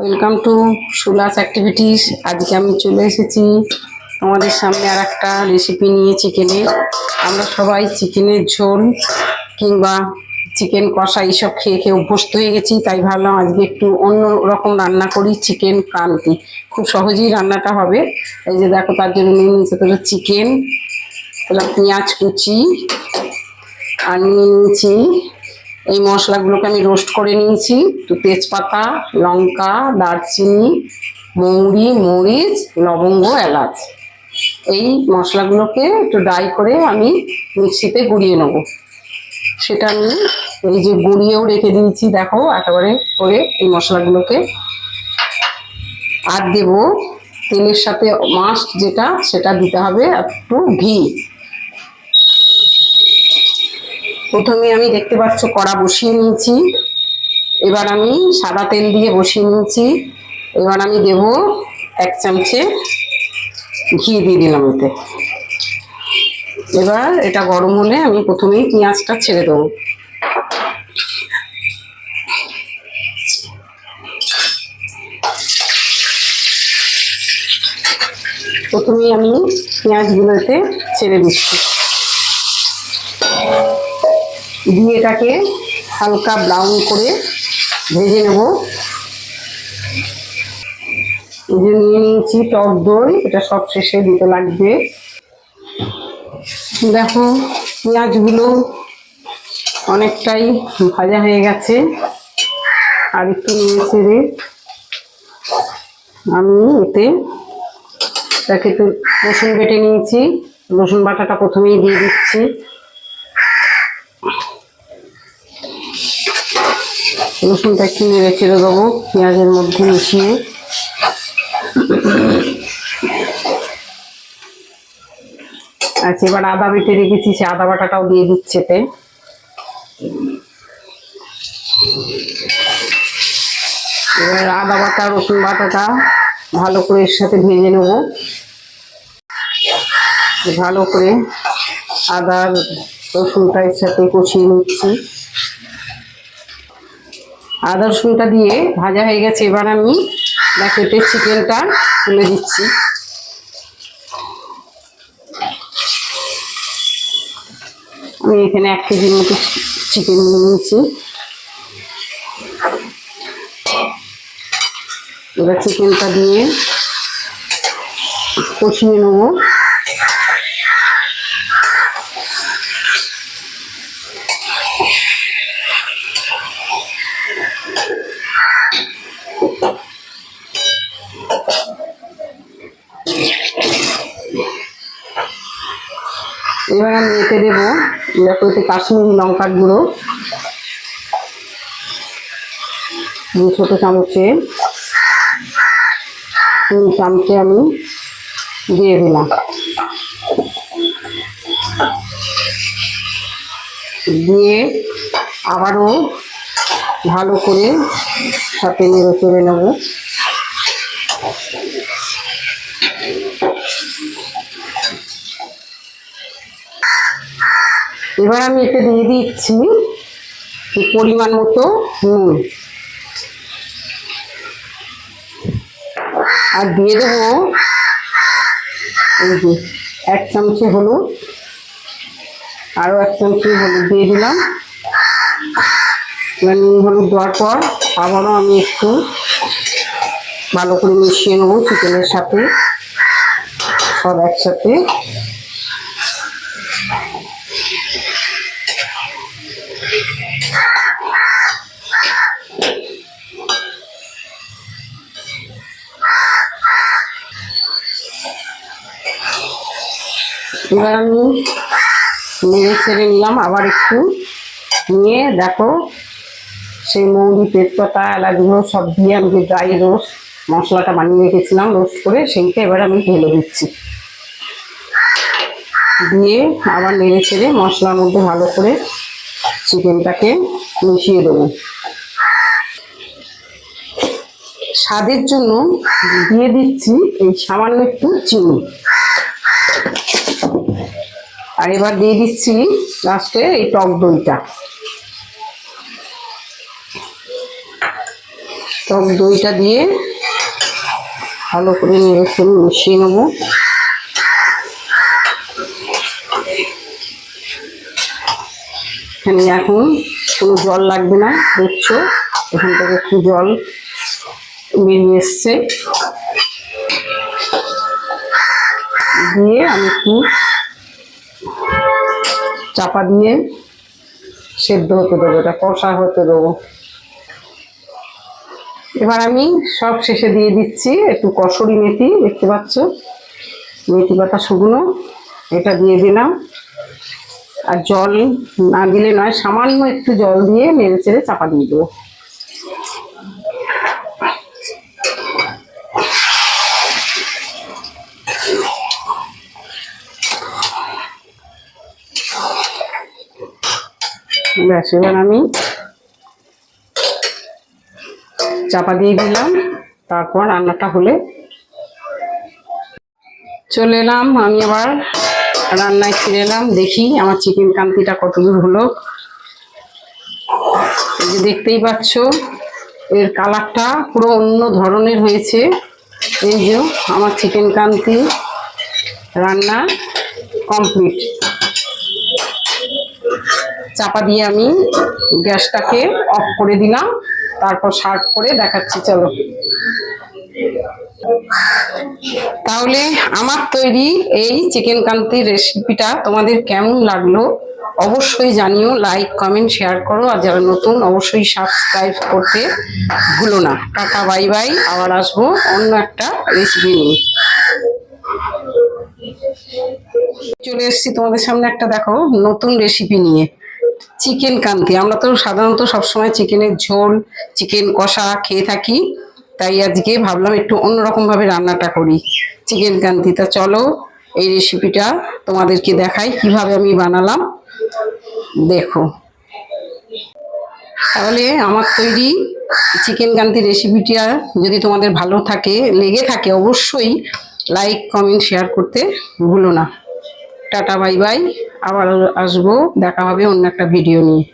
Welcome to সুলাস activities আজকে আমি চলে এসেছি তোমাদের সামনে আর একটা রেসিপি নিয়ে চিকেনের আমরা সবাই চিকেনের ঝোল কিংবা চিকেন কষা এইসব খেয়ে খেয়ে অভ্যস্ত হয়ে গেছি, তাই ভাবলাম আজকে একটু অন্য রকম রান্না করি চিকেন ক্রান্তি। খুব সহজেই রান্নাটা হবে। এই যে দেখো, তার জন্য নিয়ে নিয়েছে তাহলে চিকেন পেঁয়াজ কুচি, আর নিয়ে নিয়েছি এই মশলাগুলোকে আমি রোস্ট করে নিয়েছি। তো তেজপাতা, লঙ্কা, দারচিনি, মৌরি, মরিচ, লবঙ্গ, এলাচ। এই মশলাগুলোকে একটু ড্রাই করে আমি মিক্সিতে গুঁড়িয়ে নেব। সেটা আমি এই যে গুঁড়িয়েও রেখে দিয়েছি, দেখো, একেবারে করে এই মশলাগুলোকে। আর দেব তেলের সাথে মাস্ট যেটা, সেটা দিতে হবে একটু ঘি। প্রথমে আমি দেখতে পাচ্ছ কড়া বসিয়ে নিয়েছি। এবার আমি সাদা তেল দিয়ে বসিয়ে নিয়েছি। এবার আমি দেব এক চামচে ঘি দিয়ে দিলাম এতে। এবার এটা গরম হলে আমি প্রথমেই পেঁয়াজটা ছেড়ে দেবো। প্রথমেই আমি পেঁয়াজগুলো এতে ছেড়ে দিচ্ছি। দিয়ে এটাকে হালকা ব্রাউন করে ভেজে নেব। যে নিয়ে নিয়েছি টক দই, এটা সব শেষে দিতে লাগবে। দেখো, পেঁয়াজগুলো অনেকটাই ভাজা হয়ে গেছে। আর একটু নিয়ে ছেড়ে আমি এতে তাকে একটু রসুন বেটে নিয়েছি। রসুন বাটাটা প্রথমেই দিয়ে দিচ্ছি। রসুনটা নেড়ে ছেড়ে দেবো, পেঁয়াজের মধ্যে মিশিয়ে। আচ্ছা এবার আদা বেটে রেখেছি, সে আদা বাটাটাও দিয়ে দিচ্ছে এতে এবার আদা বাটা, রসুন বাটাটা ভালো করে এর সাথে ভেজে নেব। ভালো করে আদা রসুনটা এর সাথে কষিয়ে নিচ্ছি। আদা রসুনটা দিয়ে ভাজা হয়ে গেছে। এবার আমি ব্যাকেটের চিকেনটা তুলে দিচ্ছি। আমি এখানে এক কেজির মতো চিকেন নিয়ে নিয়েছি। এবার চিকেনটা দিয়ে কষিয়ে নেব। এবার আমি এতে দেবো এতে কাশ্মীরি লঙ্কার গুঁড়ো। দুই ছোট চামচে, তিন চামচে আমি দিয়ে দিলাম। দিয়ে আবারও ভালো করে সাথে নেড়ে চেড়ে নেব। এবার আমি এতে দিয়ে দিচ্ছি পরিমাণ মতো নুন। আর দিয়ে দেবো এই যে এক চামচে হলুদ আরও এক চামচে হলুদ দিয়ে দিলাম। নুন হলুদ দেওয়ার পর আবারও আমি একটু ভালো করে মিশিয়ে নেব চিকেনের সাথে। সব একসাথে। এবার আমি নেড়ে ছেড়ে নিলাম, আবার একটু নিয়ে দেখো সেই মৌরি তেজপাতা এলাচগুলো সব দিয়ে আমি ড্রাই রোস্ট মশলাটা বানিয়ে রেখেছিলাম, রোস্ট করে সেইটা এবার আমি ঢেলে দিচ্ছি। দিয়ে আবার নেড়ে ছেড়ে মশলার মধ্যে ভালো করে চিকেনটাকে মিশিয়ে দেবো। স্বাদের জন্য দিয়ে দিচ্ছি এই সামান্য একটু চিনি। আর এবার দিয়ে দিচ্ছি লাস্টে এই টক দইটা। টক দইটা দিয়ে ভালো করে মিশিয়ে নেব। এখানে এখন কোনো জল লাগবে না, দেখছ? এখান থেকে একটু জল বেরিয়ে এসছে। দিয়ে আমি একটু চাপা দিয়ে সেদ্ধ হতে দেবো, এটা কষা হতে দেবো। এবার আমি সব শেষে দিয়ে দিচ্ছি একটু কসুরি মেথি, দেখতে পাচ্ছ? মেথি পাতা শুকনো, এটা দিয়ে দিলাম। আর জল না দিলে নয়, সামান্য একটু জল দিয়ে নেড়ে চেড়ে চাপা দিয়ে দেবো। ব্যাস, এবার আমি চাপা দিয়ে দিলাম, তারপর রান্নাটা হলে চলে এলাম। আমি আবার রান্নায় ফিরে এলাম। দেখি আমার চিকেন কান্তিটা কত দূর হলো। দেখতেই পাচ্ছ, এর কালারটা পুরো অন্য ধরনের হয়েছে। এই যে আমার চিকেন কান্তি রান্না কমপ্লিট। চাপা দিয়ে আমি গ্যাসটাকে অফ করে দিলাম। তারপর সার্ভ করে দেখাচ্ছি, চলো। তাহলে আমার তৈরি এই চিকেন কান্তির রেসিপিটা তোমাদের কেমন লাগল অবশ্যই জানিও লাইক কমেন্ট শেয়ার করো, আর যারা নতুন অবশ্যই সাবস্ক্রাইব করতে ভুলো না। টাটা বাই বাই আবার আসব অন্য একটা রেসিপি নিয়ে। চলে এসেছি তোমাদের সামনে একটা, দেখো, নতুন রেসিপি নিয়ে। চিকেন কান্তি আমরা তো সাধারণত সবসময় চিকেনের ঝোল, চিকেন কষা খেয়ে থাকি। তাই আজকে ভাবলাম একটু অন্যরকম ভাবে রান্নাটা করি চিকেন কান্তি তা চলো, এই রেসিপিটা তোমাদেরকে দেখাই কীভাবে আমি বানালাম। দেখো। তাহলে আমার তৈরি চিকেন কান্তি রেসিপিটা যদি তোমাদের ভালো থাকে, লেগে থাকে অবশ্যই লাইক কমেন্ট শেয়ার করতে ভুলো না। টাটা বাই বাই আবার আসব দেখা হবে অন্য একটা ভিডিও নিয়ে।